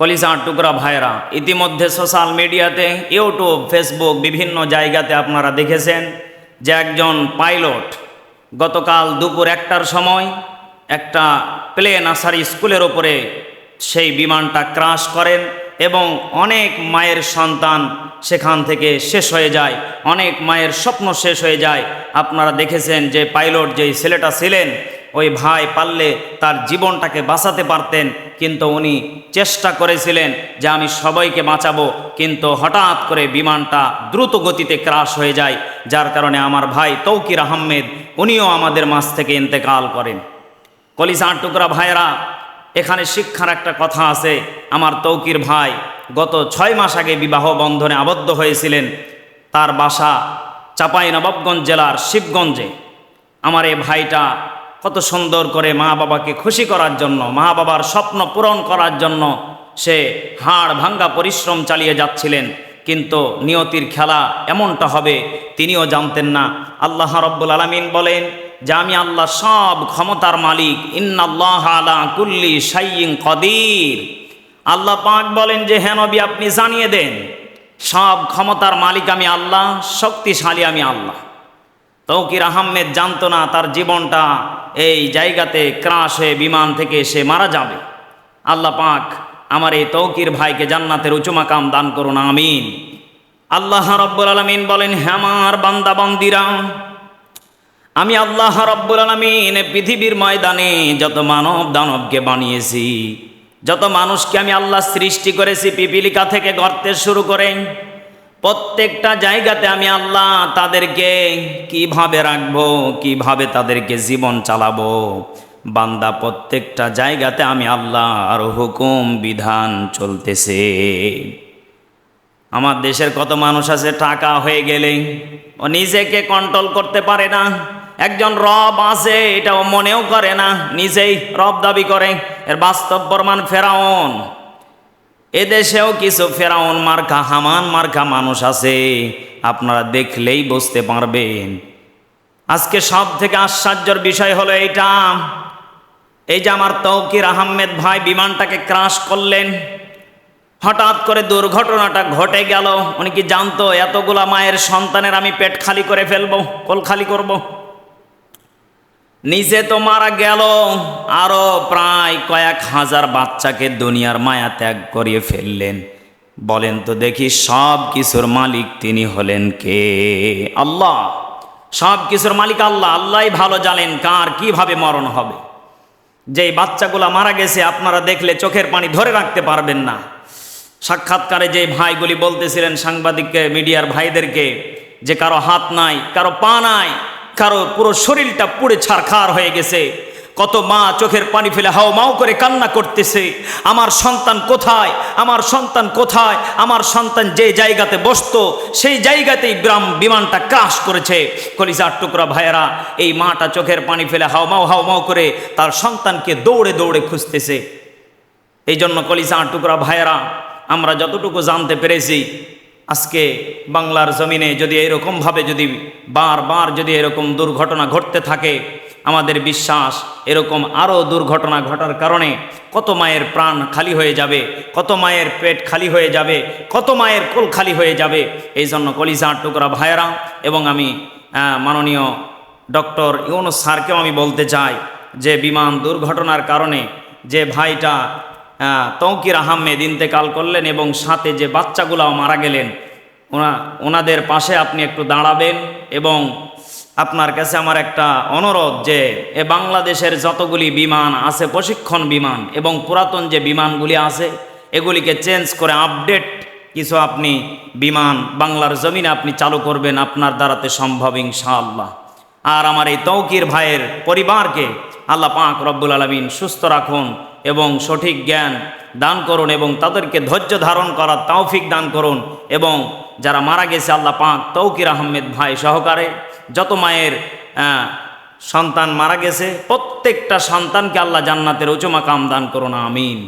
কলিজার টুকরা ভাইরা ইতিমধ্যে সোশ্যাল মিডিয়াতে ইউটিউব ফেসবুক বিভিন্ন জায়গাতে আপনারা দেখেছেন যে একজন পাইলট গতকাল দুপুর একটার সময় একটা প্লেন আসার স্কুলের ওপরে সেই বিমানটা ক্রাশ করেন এবং অনেক মায়ের সন্তান সেখান থেকে শেষ হয়ে যায়, অনেক মায়ের স্বপ্ন শেষ হয়ে যায়। আপনারা দেখেছেন যে পাইলট যেই ছেলেটা ছিলেন ওই ভাই পারলে তার জীবনটাকে বাঁচাতে পারতেন, কিন্তু উনি চেষ্টা করেছিলেন যে আমি সবাইকে বাঁচাবো, কিন্তু হঠাৎ করে বিমানটা দ্রুত গতিতে ক্রাশ হয়ে যায়, যার কারণে আমার ভাই তৌকির আহমেদ উনিও আমাদের মাছ থেকে ইন্তেকাল করেন। কলিসার টুকরা ভাইয়েরা, এখানে শিক্ষার একটা কথা আছে। আমার তৌকির ভাই গত ছয় মাস আগে বিবাহ বন্ধনে আবদ্ধ হয়েছিলেন। তার বাসা চাপাই নবাবগঞ্জ জেলার শিবগঞ্জে। আমার এই ভাইটা কত সুন্দর করে মা বাবাকে খুশি করার জন্য, মা বাবার স্বপ্ন পূরণ করার জন্য সে হাড় ভাঙ্গা পরিশ্রম চালিয়ে যাচ্ছিলেন। কিন্তু নিয়তির খেলা এমনটা হবে, তিনিও জানতেন না। আল্লাহ রব্বুল আলমিন বলেন, যে আমি আল্লাহ সব ক্ষমতার মালিক, ইন্নাল্লাহ আলা কুল্লি সাইয়িং কদির। আল্লাহ পাক বলেন যে হ্যাঁ নবী, আপনি জানিয়ে দেন, সব ক্ষমতার মালিক আমি আল্লাহ, শক্তিশালী আমি আল্লাহ। তৌকির আহমেদ জানতো না তার জীবনটা এই জায়গাতে ক্রাশ হয়ে বিমান থেকে সে মারা যাবে। আল্লাহ পাক আমার এই তৌকির ভাইকে জান্নাতের উঁচুমাকাম দান করুন, আমিন। আল্লাহ রব্বুল আলমিন বলেন হ্যামার বান্দা বান্দিরা, আমি আল্লাহ রব্বুল আলমিন পৃথিবীর ময়দানে যত মানব দানবকে বানিয়েছি, যত মানুষকে আমি আল্লাহ সৃষ্টি করেছি, পিপিলিকা থেকে গর্তে শুরু করে প্রত্যেকটা জায়গাতে আমি আল্লাহ তাদেরকে কীভাবে রাখব, কীভাবে তাদেরকে জীবন চালাবো? বান্দা, প্রত্যেকটা জায়গাতে আমি আল্লাহ আর হুকুম, বিধান চলতেছে। আমার দেশের কত মানুষ আছে, টাকা হয়ে গেলে ও নিজেকে কন্ট্রোল করতে পারে না। একজন রব আছে এটা মনেও করে না, নিজেই রব দাবি করে, এর বাস্তব প্রমাণ ফেরাউন। এদেশেও কিছু ফেরাউন মার্কা, হামান মার্কা মানুষ আছে, আপনারা দেখলেই বুঝতে পারবেন। আজকে সব থেকে আশ্চর্যের বিষয় হলো এইটা। এই যে আমার তৌকির আহমেদ ভাই বিমানটাকে ক্রাশ করলেন, হঠাৎ করে দুর্ঘটনাটা ঘটে গেল। উনি কি জানতো, এতগুলা মায়ের সন্তানের আমি পেট খালি করে ফেলব, কোল খালি করব। নিজে তো মারা গেল, আরও প্রায় কয়েক হাজার বাচ্চাকে দুনিয়ার মায়া ত্যাগ করিয়ে ফেললেন। বলেন তো দেখি সব কিছুর মালিক তিনি হলেন কে? আল্লাহ। সব কিছুর মালিক আল্লাহ। আল্লাহই ভালো জানেন কার কীভাবে মরণ হবে। যেই বাচ্চাগুলা মারা গেছে, আপনারা দেখলে চোখের পানি ধরে রাখতে পারবেন না। সাক্ষাৎকারে যে ভাইগুলি বলতেছিলেন সাংবাদিককে, মিডিয়ার ভাইদেরকে, যে কারও হাত নাই, কারও পা নাই কারও পুরো শরীরটা পুড়ে ছারখার হয়ে গেছে। কত মা চোখের পানি ফেলে হাও মাও করে কান্না করতেছে। আমার সন্তান কোথায়? আমার সন্তান কোথায়? আমার সন্তান যে জায়গাতে বসত, সেই জায়গাতেই গ্রাম বিমানটা ক্রাশ করেছে। কলিজার টুকরা ভাইয়েরা, এই মাটা চোখের পানি ফেলে হাও মাও হাও মাও করে তার সন্তানকে দৌড়ে দৌড়ে খুঁজতেছে। এই জন্য কলিজার টুকরা ভাইয়েরা, আমরা যতটুকু জানতে পেরেছি আজকে বাংলার জমিনে যদি এরকমভাবে যদি বারবার যদি এরকম দুর্ঘটনা ঘটতে থাকে, আমাদের বিশ্বাস এরকম আরও দুর্ঘটনা ঘটার কারণে কত মায়ের প্রাণ খালি হয়ে যাবে, কত মায়ের পেট খালি হয়ে যাবে, কত মায়ের কোল খালি হয়ে যাবে। এই জন্য কলিজার টুকরা ভাইয়েরা এবং আমি মাননীয় ডক্টর ইউনুস স্যারকেও আমি বলতে চাই যে, বিমান দুর্ঘটনার কারণে যে ভাইটা তৌকির আহমেদ ইন্তেকাল করলেন এবং সাথে যে বাচ্চাগুলাও মারা গেলেন, ওনা, ওনাদের পাশে আপনি একটু দাঁড়াবেন এবং আপনার কাছে আমার একটা অনুরোধ যে, এ বাংলাদেশের যতগুলি বিমান আছে, প্রশিক্ষণ বিমান এবং পুরাতন যে বিমানগুলি আছে, এগুলিকে চেঞ্জ করে আপডেট কিছু আপনি বিমান বাংলার জমিনে আপনি চালু করবেন আপনার দ্বারাতে সম্ভব ইনশাআল্লাহ। আর আমার এই তৌকির ভাইয়ের পরিবারকে আল্লাহ পাক রব্বুল আলমিন সুস্থ রাখুন এবং সঠিক জ্ঞান দান করুন এবং তাদেরকে ধৈর্য ধারণ করার তৌফিক দান করুন এবং যারা মারা গেছে আল্লাহ পাক তৌকির আহমেদ ভাই সহকারে, যত মায়ের সন্তান মারা গেছে, প্রত্যেকটা সন্তানকে আল্লাহ জান্নাতের উঁচু মাকাম দান করুন, আমিন।